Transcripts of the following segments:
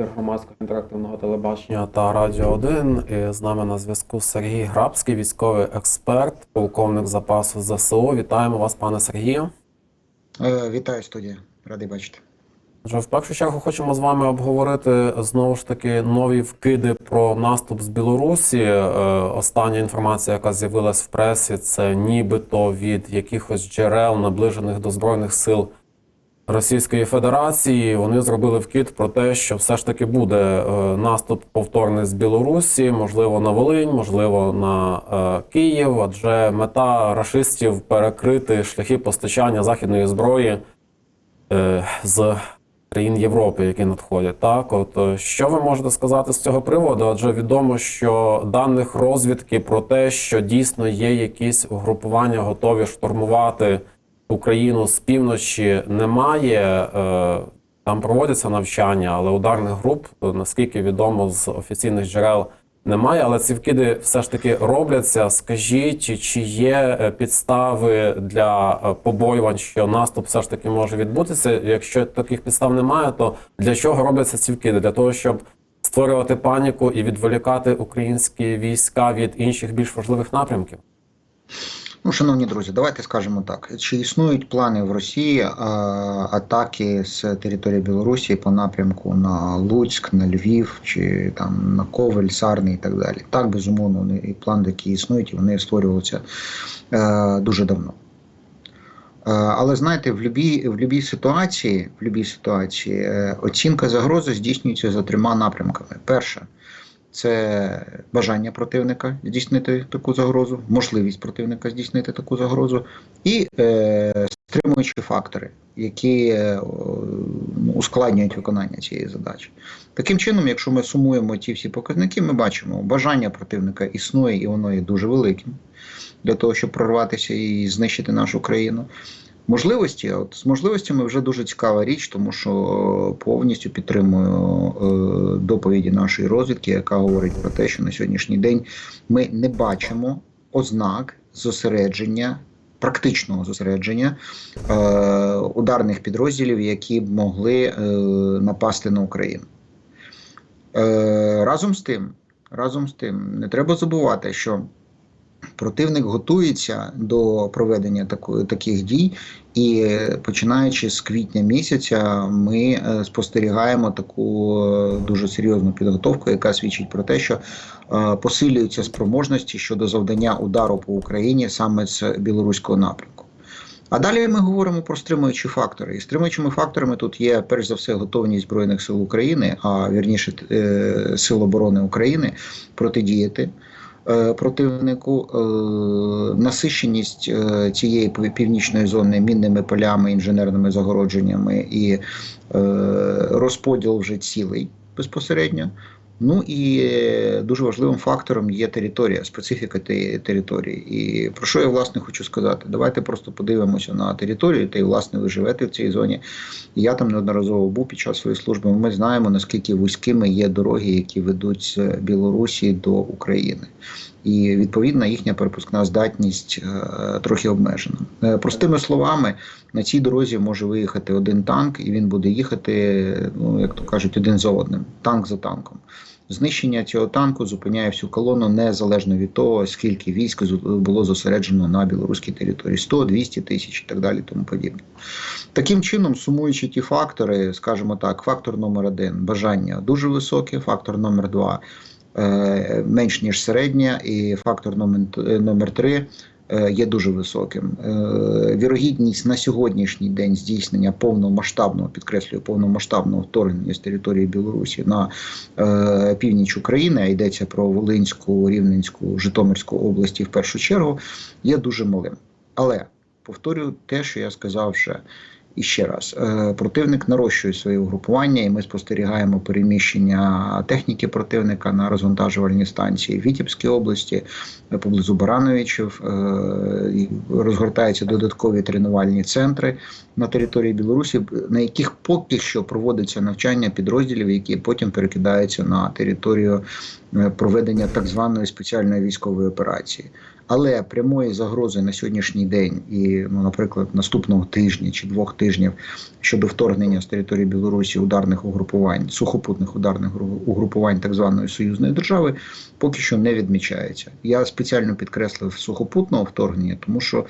ефір громадського інтерактивного телебачення та Радіо 1. І з нами на зв'язку Сергій Грабський, військовий експерт, полковник запасу ЗСУ. Вітаємо вас, пане Сергію. Е, Вітаю студія, радий бачити. Отже, в першу чергу хочемо з вами обговорити знову ж таки нові вкиди про наступ з Білорусі. Е, Остання інформація, яка з'явилась в пресі, це нібито від якихось джерел, наближених до збройних сил Російської Федерації. Вони зробили вкид про те, що все ж таки буде е, наступ повторний з Білорусі, можливо, на Волинь, можливо, на е, Київ. Адже мета рашистів перекрити шляхи постачання західної зброї е, з країн Європи, які надходять. Так, от що ви можете сказати з цього приводу? Адже відомо, що даних розвідки про те, що дійсно є якісь угрупування, готові штурмувати Україну з півночі, немає. Е, Там проводяться навчання, але ударних груп, е, наскільки відомо з офіційних джерел, немає. Але ці вкиди все ж таки робляться. Скажіть, чи є е, підстави для побоювань, що наступ все ж таки може відбутися? Якщо таких підстав немає, то для чого робляться ці вкиди? Для того, щоб створювати паніку і відволікати українські війська від інших більш важливих напрямків? Ну, шановні друзі, давайте скажемо так: чи існують плани в Росії е, атаки з території Білорусі по напрямку на Луцьк, на Львів, чи там на Ковель, Сарни і так далі? Так, безумовно, вони і плани, які існують, і вони створювалися е, дуже давно. Е, Але знаєте, в любій, в любій ситуації, в любій ситуації оцінка загрози здійснюється за трьома напрямками. Перше це бажання противника здійснити таку загрозу, можливість противника здійснити таку загрозу, і е, стримуючі фактори, які е, ну, ускладнюють виконання цієї задачі. Таким чином, якщо ми сумуємо ці всі показники, ми бачимо, бажання противника існує і воно є дуже великим для того, щоб прорватися і знищити нашу країну. Можливості, от з можливостями вже дуже цікава річ, тому що повністю підтримую е, доповіді нашої розвідки, яка говорить про те, що на сьогоднішній день ми не бачимо ознак зосередження, практичного зосередження е, ударних підрозділів, які б могли е, напасти на Україну. Е, разом з тим, разом з тим, не треба забувати, що Противник готується до проведення такої таких дій, і починаючи з квітня місяця, ми е, спостерігаємо таку е, дуже серйозну підготовку, яка свідчить про те, що е, посилюються спроможності щодо завдання удару по Україні саме з білоруського напрямку. А далі ми говоримо про стримуючі фактори. І стримуючими факторами тут є перш за все готовність збройних сил України, а вірніше сил оборони України протидіяти противнику, Насиченість е, цієї пів- північної зони мінними полями, інженерними загородженнями і е, розподіл вже цілий безпосередньо. Ну і е, дуже важливим фактором є територія, специфіка тієї території. І про що я власне хочу сказати? Давайте просто подивимося на територію, та й власне ви живете в цій зоні. Я там неодноразово був під час своєї служби. Ми знаємо наскільки вузькими є дороги, які ведуть з Білорусі до України. І відповідно їхня перепускна здатність е, трохи обмежена. Е, простими словами, на цій дорозі може виїхати один танк, і він буде їхати, ну як то кажуть, один за одним, танк за танком. Знищення цього танку зупиняє всю колону незалежно від того, скільки військ було зосереджено на білоруській території 100, 200 тисяч і так далі. Тому подібне. Таким чином, сумуючи ті фактори, скажімо так, фактор номер один бажання дуже високе, фактор номер два менш ніж середнє, і фактор номер, е, номер три е, є дуже високим. Е, Вірогідність на сьогоднішній день здійснення повномасштабного, підкреслюю, повномасштабного вторгнення з території Білорусі на е, північ України, а йдеться про Волинську, Рівненську, Житомирську області в першу чергу, є дуже малим. Але повторюю те, що я сказав вже. І ще раз, е, противник нарощує своє угрупування, і ми спостерігаємо переміщення техніки противника на розвантажувальні станції в Вітебській області, е, поблизу Барановичів. е, Розгортаються додаткові тренувальні центри на території Білорусі, на яких поки що проводиться навчання підрозділів, які потім перекидаються на територію проведення так званої спеціальної військової операції. Але прямої загрози на сьогоднішній день і, ну, наприклад, наступного тижня чи двох тижнів щодо вторгнення з території Білорусі ударних угрупувань, сухопутних ударних гру- угрупувань так званої союзної держави, поки що не відмічається. Я спеціально підкреслив сухопутного вторгнення, тому що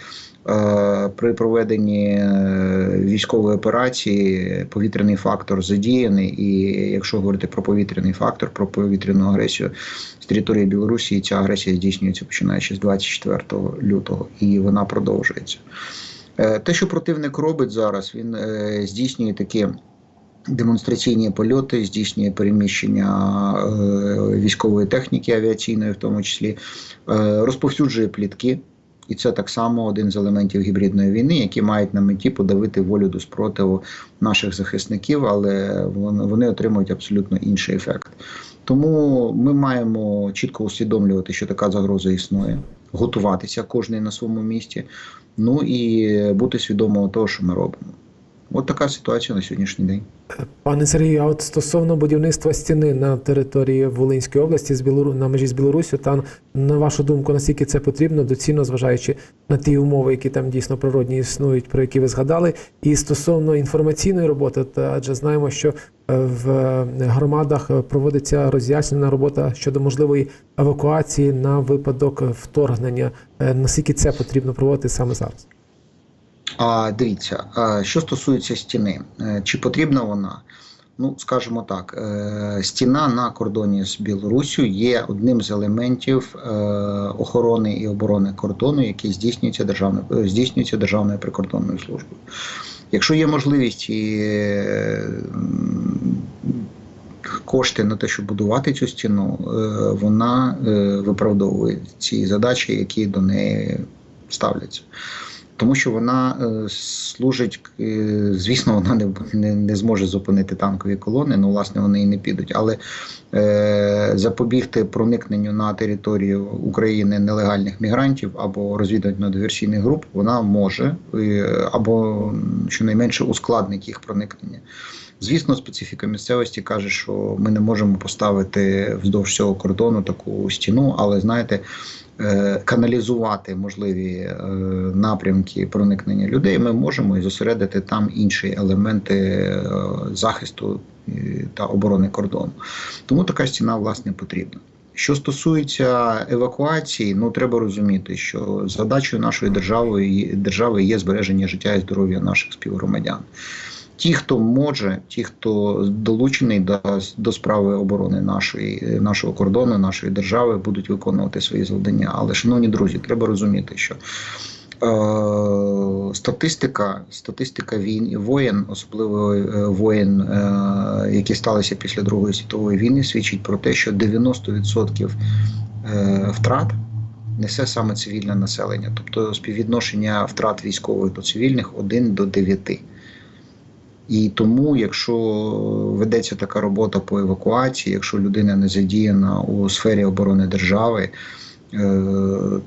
е, при проведенні е, військової операції повітряний фактор задіяний, і якщо говорити про повітряний фактор, про повітряну агресію території Білорусі, ця агресія здійснюється починаючи з 24 лютого, і вона продовжується. Е, Те, що противник робить зараз, він е, здійснює такі демонстраційні польоти, здійснює переміщення е, військової техніки авіаційної, в тому числі, розповсюджує плітки. І це так само один з елементів гібридної війни, які мають на меті подавити волю до спротиву наших захисників, але вон- вони отримують абсолютно інший ефект. Тому ми маємо чітко усвідомлювати, що така загроза існує, готуватися кожний на своєму місці, ну і бути свідомого того, що ми робимо. От така ситуація на сьогоднішній день. Пане Сергію, а от стосовно будівництва стіни на території Волинської області з Білору... на межі з Білоруссю, та на вашу думку, наскільки це потрібно, доцільно зважаючи на ті умови, які там дійсно природні існують, про які ви згадали, і стосовно інформаційної роботи, адже знаємо, що е, в громадах е, проводиться роз'яснена робота щодо можливої евакуації на випадок вторгнення. Е, Наскільки це потрібно проводити саме зараз? А дивіться, що стосується стіни, е, чи потрібна вона? Ну, скажімо так, е, стіна на кордоні з Білоруссю є одним з елементів е, охорони і оборони кордону, який здійснюється державною здійснюється державною прикордонною службою. Якщо є можливість і кошти на те, щоб будувати цю стіну, вона виправдовує ці задачі, які до неї ставляться тому що вона е, служить, е, звісно, вона не, не, не зможе зупинити танкові колони, ну, власне, вони і не підуть. Але е, запобігти проникненню на територію України нелегальних мігрантів або розвідувально-диверсійних груп вона може, або щонайменше ускладнить їх проникнення. Звісно, специфіка місцевості каже, що ми не можемо поставити вздовж цього кордону таку стіну, але знаєте, каналізувати можливі е, напрямки проникнення людей ми можемо і зосередити там інші елементи е, захисту е, та оборони кордону. Тому така стіна власне потрібна. Що стосується евакуації, ну треба розуміти, що задачою нашої держави, держави є збереження життя і здоров'я наших співгромадян. Ті, хто може, ті, хто долучений до, до справи оборони нашої, нашого кордону, нашої держави, будуть виконувати свої завдання. Але, шановні друзі, треба розуміти, що е, статистика, статистика війн воєн, особливо е, воєн, е, які сталися після Другої світової війни, свідчить про те, що 90% е, втрат несе саме цивільне населення, тобто співвідношення втрат військових до цивільних 1 до 9. І тому, якщо ведеться така робота по евакуації, якщо людина не задіяна у сфері оборони держави,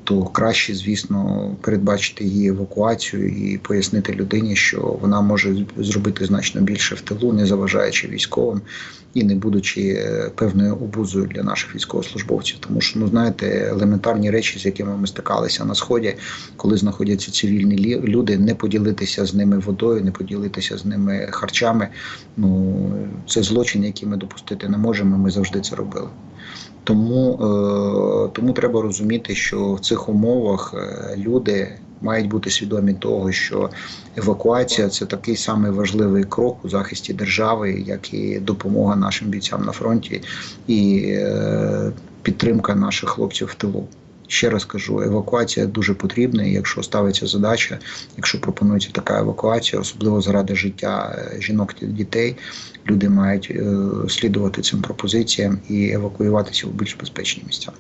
то краще, звісно, передбачити її евакуацію і пояснити людині, що вона може зробити значно більше в тилу, не заважаючи військовим і не будучи е, певною обузою для наших військовослужбовців. Тому що, ну знаєте, елементарні речі, з якими ми стикалися на сході, коли знаходяться цивільні люди, не поділитися з ними водою, не поділитися з ними харчами. Ну це злочин, який ми допустити не можемо. Ми завжди це робили. Тому, е, тому треба розуміти, що в цих умовах е, люди мають бути свідомі того, що евакуація це такий самий важливий крок у захисті держави, як і допомога нашим бійцям на фронті і е, підтримка наших хлопців в тилу. Ще раз кажу, евакуація дуже потрібна. Якщо ставиться задача, якщо пропонується така евакуація, особливо заради життя е, жінок та дітей, люди мають е, слідувати цим пропозиціям і евакуюватися в більш безпечні місця.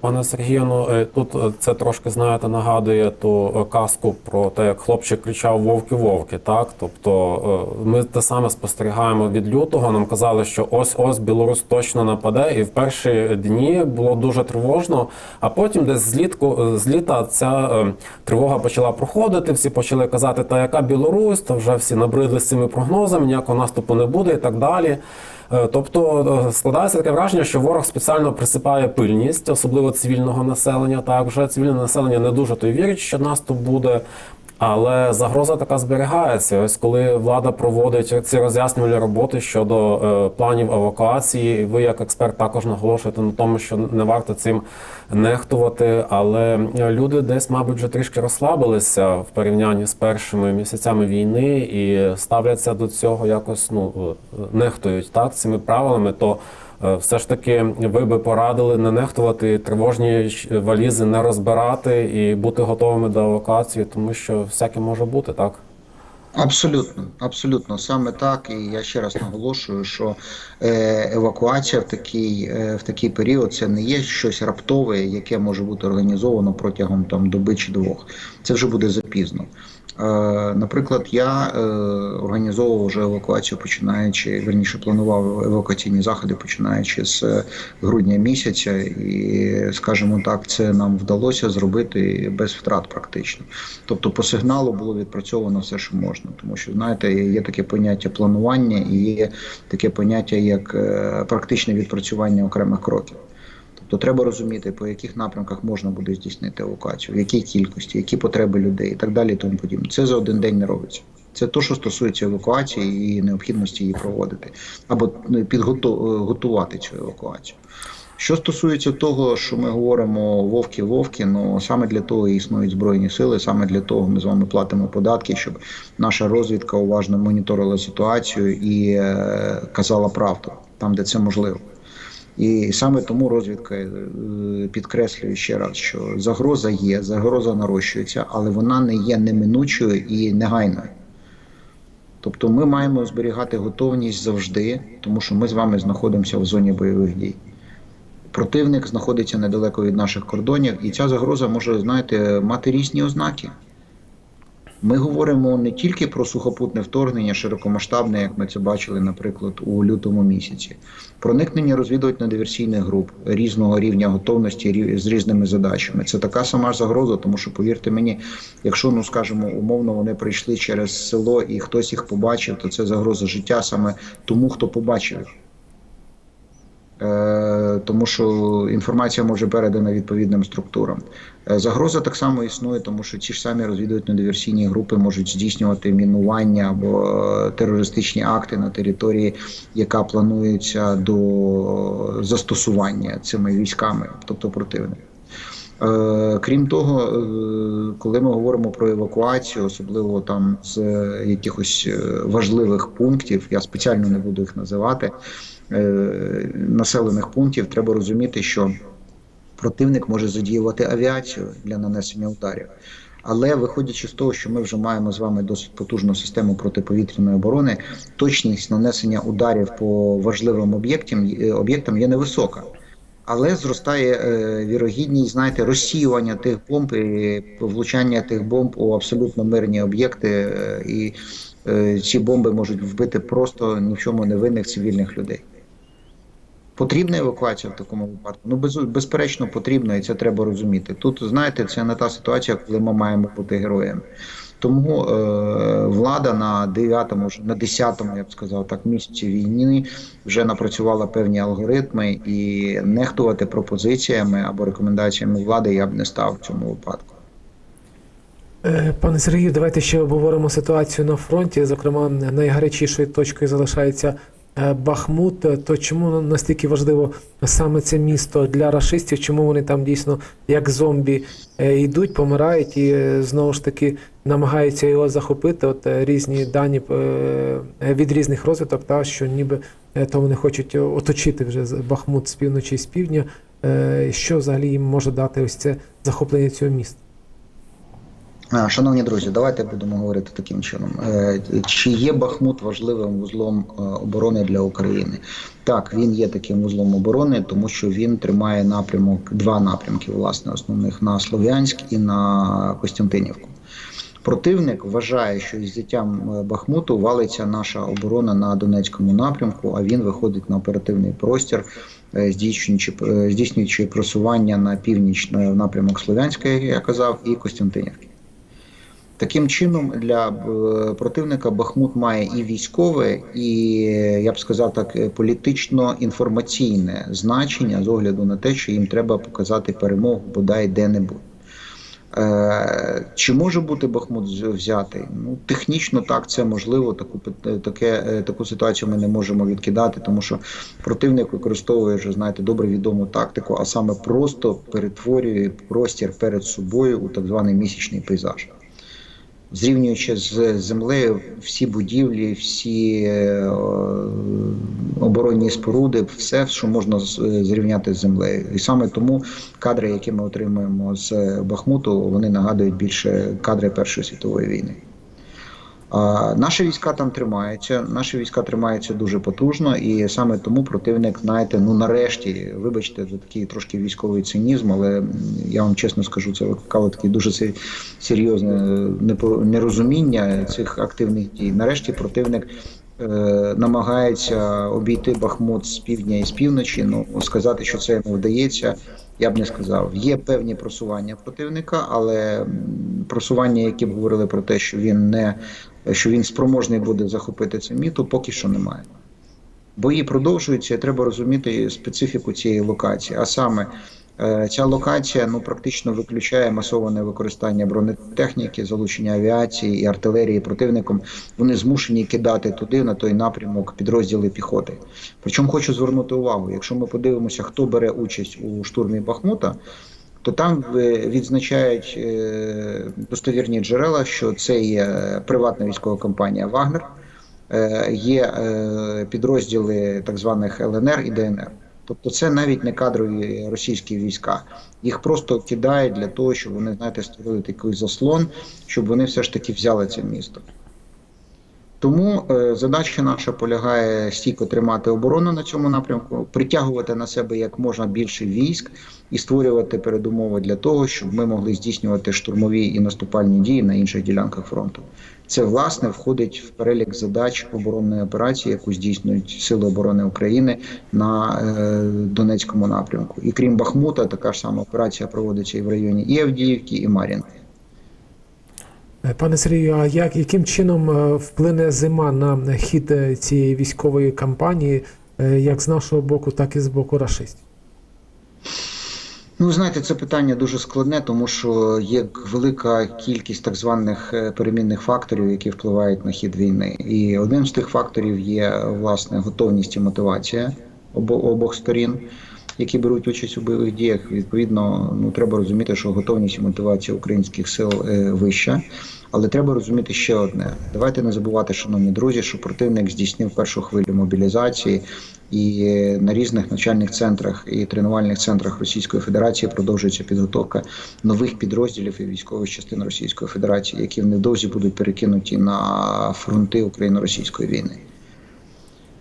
Пане Сергію, ну е, тут е, це трошки знаєте нагадує ту е, казку про те, як хлопчик кричав Вовки вовки. Так, тобто ми те саме спостерігаємо від лютого. Нам казали, що ось ось Білорусь точно нападе, і в перші дні було дуже тривожно. А потім, десь злітку з літа, ця тривога почала проходити. Всі почали казати, та яка Білорусь, то вже всі набридли з цими прогнозами, ніякого наступу не буде і так далі. Е, Тобто е, складається таке враження, що ворог спеціально присипає пильність, особливо цивільного населення. Так вже цивільне населення не дуже то й вірить, що наступ буде. Але загроза така зберігається. Ось коли влада проводить ці роз'яснювальні роботи щодо е, планів евакуації, ви як експерт також наголошуєте на тому, що не варто цим нехтувати. Але е, люди десь, мабуть, вже трішки розслабилися в порівнянні з першими місяцями війни і ставляться до цього якось ну е, нехтують так цими правилами. То все ж таки ви би порадили не нехтувати тривожні валізи, не розбирати і бути готовими до евакуації, тому що всяке може бути, так? Абсолютно, абсолютно саме так. І я ще раз наголошую, що е, евакуація в такий, е, в такий період це не є щось раптове, яке може бути організовано протягом там доби чи двох. Це вже буде запізно. Е, наприклад, я е, організовував вже евакуацію, починаючи верніше планував евакуаційні заходи, починаючи з е, грудня місяця, і скажімо так, це нам вдалося зробити без втрат практично. Тобто, по сигналу було відпрацьовано все, що можна, тому що знаєте, є таке поняття планування і є таке поняття як практичне відпрацювання окремих кроків. Тобто треба розуміти, по яких напрямках можна буде здійснити евакуацію, в якій кількості, які потреби людей і так далі. Тому подібне. Це за один день не робиться. Це то, що стосується евакуації і необхідності її проводити або ну, підготувати цю евакуацію. Що стосується того, що ми говоримо вовки-вовки, ну саме для того існують збройні сили, саме для того ми з вами платимо податки, щоб наша розвідка уважно моніторила ситуацію і е, казала правду там, де це можливо. І саме тому розвідка е, підкреслює ще раз, що загроза є, загроза нарощується, але вона не є неминучою і негайною. Тобто ми маємо зберігати готовність завжди, тому що ми з вами знаходимося в зоні бойових дій. Противник знаходиться недалеко від наших кордонів, і ця загроза може, знаєте, мати різні ознаки. Ми говоримо не тільки про сухопутне вторгнення, широкомасштабне, як ми це бачили, наприклад, у лютому місяці, проникнення розвідувально-диверсійних груп різного рівня готовності з різними задачами. Це така сама загроза, тому що повірте мені, якщо ну скажімо, умовно вони прийшли через село і хтось їх побачив, то це загроза життя саме тому, хто побачив їх. Тому що інформація може передана відповідним структурам. Е, Загроза так само існує, тому що ті ж самі розвідувально-диверсійні групи можуть здійснювати мінування або е, терористичні акти на території, яка планується до застосування цими військами, тобто противника. Е, Крім того, коли ми говоримо про евакуацію, особливо там з якихось важливих пунктів, я спеціально не буду їх називати, населених пунктів, треба розуміти, що противник може задіювати авіацію для нанесення ударів. Але виходячи з того, що ми вже маємо з вами досить потужну систему протиповітряної оборони, точність нанесення ударів по важливим об'єктам е, об'єктам є невисока. Але зростає е, вірогідність, знаєте, розсіювання тих бомб і влучання тих бомб у абсолютно мирні об'єкти, е, і е, ці бомби можуть вбити просто ні в чому не винних цивільних людей. Потрібна евакуація в такому випадку? Ну, без, безперечно, потрібно, і це треба розуміти. Тут, знаєте, це не та ситуація, коли ми маємо бути героями. Тому е, влада на 9-му, на 10-му, я б сказав, так, місяці війни вже напрацювала певні алгоритми, і нехтувати пропозиціями або рекомендаціями влади я б не став в цьому випадку. Е, Пане Сергію, давайте ще обговоримо ситуацію на фронті. Зокрема, найгарячішою точкою залишається Бахмут. Е, То чому настільки важливо саме це місто для рашистів? Чому вони там дійсно як зомбі е, йдуть, помирають і е, знову ж таки намагаються його захопити? От е, різні дані е, від різних розвиток, та що ніби е, то вони хочуть оточити вже Бахмут з півночі і з півдня. Е, Що взагалі їм може дати ось це захоплення цього міста? Шановні друзі, давайте будемо говорити таким чином. Е, Чи є Бахмут важливим вузлом е, оборони для України? Так, він є таким вузлом оборони, тому що він тримає напрямок, два напрямки, власне, основних на Слов'янськ і на Костянтинівку. Противник вважає, що із взяттям е, Бахмуту валиться наша оборона на Донецькому напрямку, а він виходить на оперативний простір, здійснюючи, здійснюючи просування на північ напрямок Слов'янська, як я казав, і Костянтинівки. Таким чином, для е, противника Бахмут має і військове, і я б сказав так, е, політично-інформаційне значення з огляду на те, що їм треба показати перемогу бодай де-небудь. Е, Чи може бути Бахмут взятий? Ну, технічно так, це можливо. Таку, таке, е, таку ситуацію ми не можемо відкидати, тому що противник використовує вже, знаєте, добре відому тактику, а саме просто перетворює простір перед собою у так званий місячний пейзаж. Зрівнюючи з землею всі будівлі, всі е, оборонні споруди, все, що можна зрівняти з землею. І саме тому кадри, які ми отримуємо з Бахмуту, вони нагадують більше кадри Першої світової війни. Наші війська там тримаються. Наші війська тримаються дуже потужно, і саме тому противник, знаєте, ну нарешті, вибачте, за такий трошки військовий цинізм, але я вам чесно скажу, це викликало таке дуже се- серйозне е, нерозуміння цих активних дій. Нарешті противник. е, Намагається обійти Бахмут з півдня і з півночі. Ну сказати, що це йому вдається, я б не сказав. Є певні просування противника, але просування, які б говорили про те, що він не що він спроможний буде захопити це місто, поки що немає. Бої продовжуються, і треба розуміти специфіку цієї локації. А саме е, ця локація ну практично виключає масоване використання бронетехніки, залучення авіації і артилерії противником. Вони змушені кидати туди на той напрямок підрозділи піхоти. Причому хочу звернути увагу: якщо ми подивимося, хто бере участь у штурмі Бахмута, то там е, відзначають е, достовірні джерела, що це є приватна військова компанія Вагнер, е, є підрозділи так званих ЛНР і ДНР. Тобто це навіть не кадрові російські війська. Їх просто кидають для того, щоб вони, знаєте, створили такий заслон, щоб вони все ж таки взяли це місто. Тому е, задача наша полягає стійко тримати оборону на цьому напрямку, притягувати на себе як можна більше військ і створювати передумови для того, щоб ми могли здійснювати штурмові і наступальні дії на інших ділянках фронту. Це власне входить в перелік задач оборонної операції, яку здійснюють Сили оборони України на е, Донецькому напрямку. І крім Бахмута, така ж сама операція проводиться і в районі і Авдіївки, і Мар'їнки. Е, Пане Сергію, а як, яким чином е, вплине зима на хід е, цієї військової кампанії, як з нашого боку, так і з боку рашистів? Ну, знаєте, це питання дуже складне, тому що є велика кількість так званих перемінних факторів, які впливають на хід війни. І одним з тих факторів є власне готовність і мотивація обох сторін, які беруть участь у бойових діях. Відповідно, ну треба розуміти, що готовність і мотивація українських сил е, вища. Але треба розуміти ще одне: давайте не забувати, шановні друзі, що противник здійснив першу хвилю мобілізації, і на різних навчальних центрах і тренувальних центрах Російської Федерації продовжується підготовка нових підрозділів і військових частин Російської Федерації, які невдовзі будуть перекинуті на фронти україно-російської війни.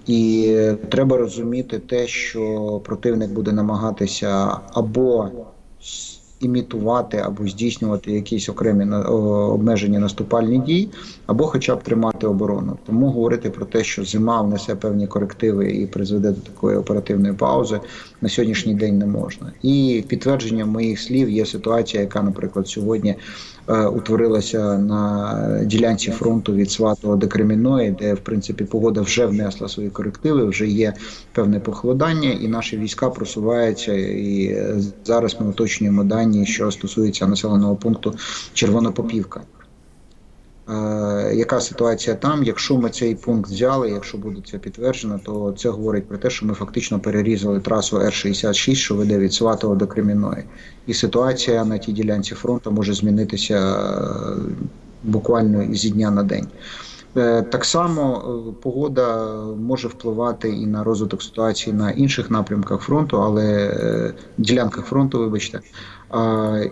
І треба розуміти те, що противник буде намагатися або імітувати, або здійснювати якісь окремі обмежені наступальні дії, або хоча б тримати оборону. Тому говорити про те, що зима внесе певні корективи і призведе до такої оперативної паузи на сьогоднішній день не можна. І підтвердженням моїх слів є ситуація, яка, наприклад, сьогодні е, утворилася на ділянці фронту від Сватого до Кремінної, де в принципі погода вже внесла свої корективи, вже є певне похолодання, і наші війська просуваються. І е, зараз ми уточнюємо дані, що стосується населеного пункту Червонопопівка. Е, яка ситуація там? Якщо ми цей пункт взяли, якщо буде це підтверджено, то це говорить про те, що ми фактично перерізали трасу Р-66, що веде від Сватого до Кремінної. І ситуація на тій ділянці фронту може змінитися е, буквально зі дня на день. Е, Так само е, погода може впливати і на розвиток ситуації на інших напрямках фронту, але ділянках фронту, вибачте.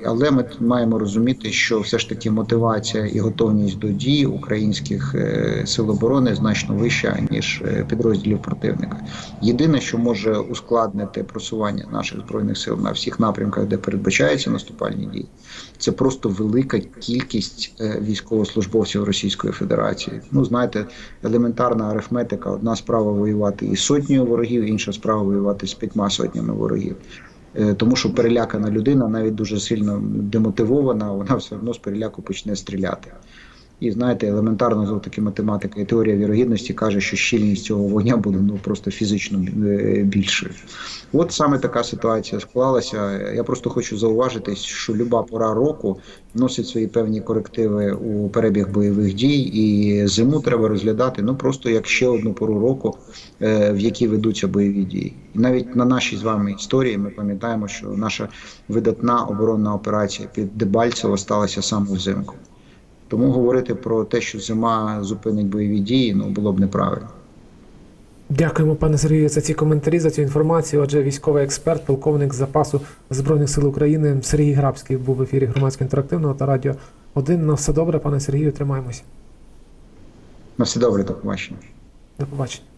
Але ми маємо розуміти, що все ж таки мотивація і готовність до дій українських е, сил оборони значно вища ніж е, підрозділів противника. Єдине, що може ускладнити просування наших збройних сил на всіх напрямках, де передбачаються наступальні дії, це просто велика кількість е, військовослужбовців Російської Федерації. Ну знаєте, елементарна арифметика. Одна справа воювати із сотнею ворогів, інша справа воювати з п'ятьма сотнями ворогів. Е, Тому що перелякана людина, навіть дуже сильно демотивована, вона все одно з переляку почне стріляти. І знаєте, елементарно знову таки математика і теорія вірогідності каже, що щільність цього вогня буде ну просто фізично е, більшою. От саме така ситуація склалася. Я просто хочу зауважити, що люба пора року вносить свої певні корективи у перебіг бойових дій, і зиму треба розглядати ну просто як ще одну пору року, е, в якій ведуться бойові дії. І навіть на нашій з вами історії ми пам'ятаємо, що наша видатна оборонна операція під Дебальцево сталася саме взимку. Тому говорити про те, що зима зупинить бойові дії, ну було б неправильно. Дякуємо, пане Сергію, за ці коментарі, за цю інформацію. Отже, військовий експерт, полковник запасу Збройних сил України Сергій Грабський був в ефірі громадського інтерактивного та радіо 1. На все добре, пане Сергію, тримаємося. На все добре, до побачення. До побачення.